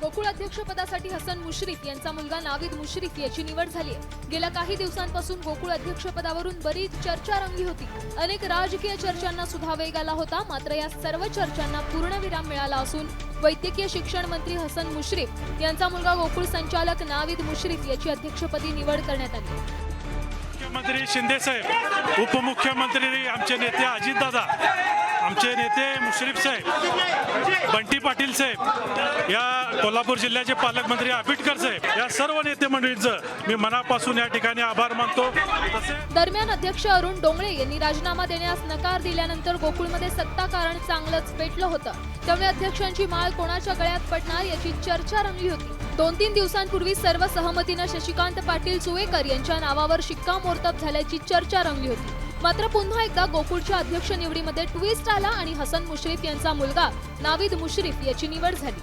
गोकुळ अध्यक्षपदासाठी हसन मुश्रीफ यांचा मुलगा नाविद मुश्रीफ याची निवड झाली आहे. गेल्या काही दिवसांपासून गोकुळ अध्यक्षपदावरून बरीच चर्चा रंगली होती. अनेक राजकीय चर्चांना सुद्धा वेग आला होता मात्र या सर्व चर्चांना पूर्णविराम मिळाला असून वैद्यकीय शिक्षण मंत्री हसन मुश्रीफ यांचा मुलगा गोकुळ संचालक नाविद मुश्रीफ याची अध्यक्षपदी निवड करण्यात आली. मुख्यमंत्री शिंदे साहेब उपमुख्यमंत्री आमचे नेते अजितदादा आमचे नेते मुश्रीफ साहेब बंटी पाटील साहेब या कोल्हापूर जिल्ह्याचे पालकमंत्री आबिटकर साहेब या सर्व नेते मंडळींचं मी मनापासून या ठिकाणी आभार मानतो. दरम्यान अध्यक्ष अरुण डोंगळे यांनी राजीनामा देण्यास नकार दिल्यानंतर गोकुळमध्ये सत्ता कारण चांगलंच पेटलं होतं. त्यामुळे अध्यक्षांची माळ कोणाच्या गळ्यात पडणार याची चर्चा रंगली होती. दोन तीन दिवसांपूर्वी सर्व सहमतीनं शशिकांत पाटील सुवेकर यांच्या नावावर शिक्कामोर्तब झाल्याची चर्चा रंगली होती. मात्र पुन्हा एकदा गोकुळच्या अध्यक्ष निवडीमध्ये ट्विस्ट आला आणि हसन मुश्रीफ यांचा मुलगा नाविद मुश्रीफ याची निवड झाली.